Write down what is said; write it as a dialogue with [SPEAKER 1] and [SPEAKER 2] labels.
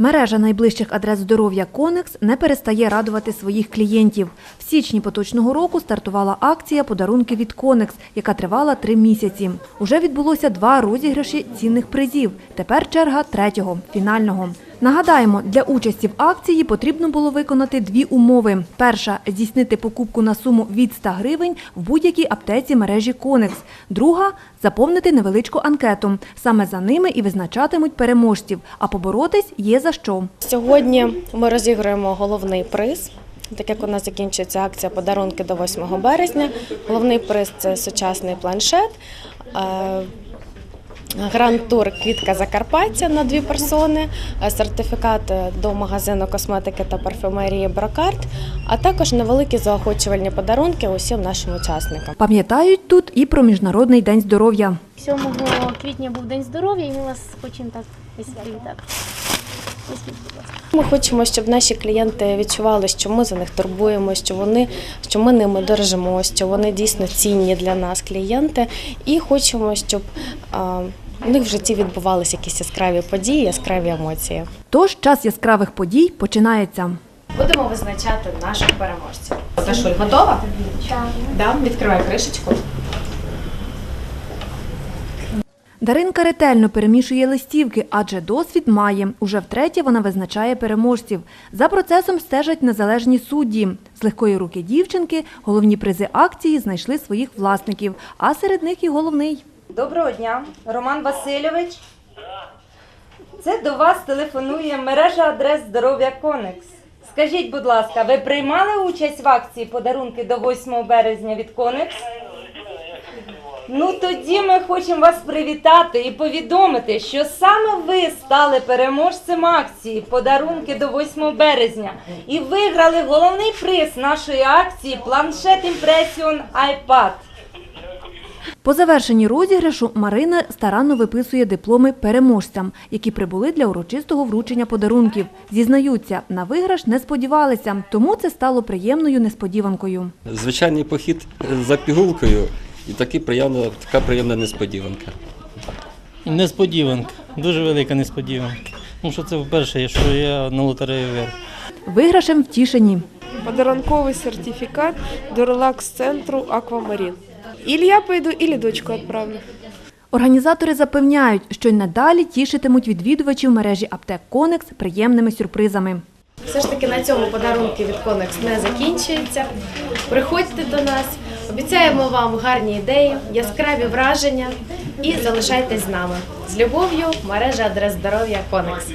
[SPEAKER 1] Мережа найближчих адрес здоров'я Конекс не перестає радувати своїх клієнтів. В січні поточного року стартувала акція «Подарунки від Конекс», яка тривала три місяці. Уже відбулося два розіграші цінних призів. Тепер черга третього, фінального. Нагадаємо, для участі в акції потрібно було виконати дві умови. Перша – здійснити покупку на суму від 100 гривень в будь-якій аптеці мережі Конекс. Друга – заповнити невеличку анкету. Саме за ними і визначатимуть переможців. А поборотись є за що.
[SPEAKER 2] Сьогодні ми розігруємо головний приз. Так як у нас закінчується акція подарунки до 8 березня. Головний приз це сучасний планшет. Е, Гранд-тур Квітка Закарпаття на дві персони, е, сертифікат до магазину косметики та парфюмерії Брокарт, а також невеликі заохочувальні подарунки усім нашим учасникам.
[SPEAKER 1] Пам'ятають тут і про Міжнародний день здоров'я.
[SPEAKER 3] 7 квітня був День здоров'я, і ми вас хочемо так висвітлювати.
[SPEAKER 2] Ми хочемо, щоб наші клієнти відчували, що ми за них турбуємо, що вони що ми ними дорожимо, що вони дійсно цінні для нас, клієнти, і хочемо, щоб а, у них в житті відбувалися якісь яскраві події, яскраві емоції.
[SPEAKER 1] Тож час яскравих подій починається.
[SPEAKER 2] Будемо визначати наших переможців. Сашуль, готова?
[SPEAKER 3] Так.
[SPEAKER 2] Да? Відкривай кришечку.
[SPEAKER 1] Даринка ретельно перемішує листівки, адже досвід має. Уже втретє вона визначає переможців. За процесом стежать незалежні судді. З легкої руки дівчинки головні призи акції знайшли своїх власників, а серед них і головний.
[SPEAKER 4] Доброго дня, Роман Васильович. Це до вас телефонує мережа адрес здоров'я Конекс. Скажіть, будь ласка, ви приймали участь в акції подарунки до 8 березня від Конекс? Ну тоді ми хочемо вас привітати і повідомити, що саме ви стали переможцем акції подарунки до 8 березня і виграли головний приз нашої акції планшет Impression iPad.
[SPEAKER 1] По завершенні розіграшу Марина старанно виписує дипломи переможцям, які прибули для урочистого вручення подарунків. Зізнаються, на виграш не сподівалися, тому це стало приємною несподіванкою.
[SPEAKER 5] Звичайний похід за пігулкою і такі приємна, така приємна несподіванка.
[SPEAKER 6] Несподіванка, дуже велика несподіванка. Тому що це вперше, що я на лотерею виграв.
[SPEAKER 1] Виграшем втішені.
[SPEAKER 7] подарунковый сертификат до релакс-центру «Аквамарин». Или я пойду, или дочку отправлю.
[SPEAKER 1] Організатори запевняють, що й надалі тішитимуть відвідувачів мережі аптек Конекс приємними сюрпризами.
[SPEAKER 2] Все ж таки на цьому подарунки від Конекс не закінчуються. Приходьте до нас, обіцяємо вам гарні ідеї, яскраві враження і залишайтесь з нами. З любов'ю, мережа адрес здоров'я Конекс.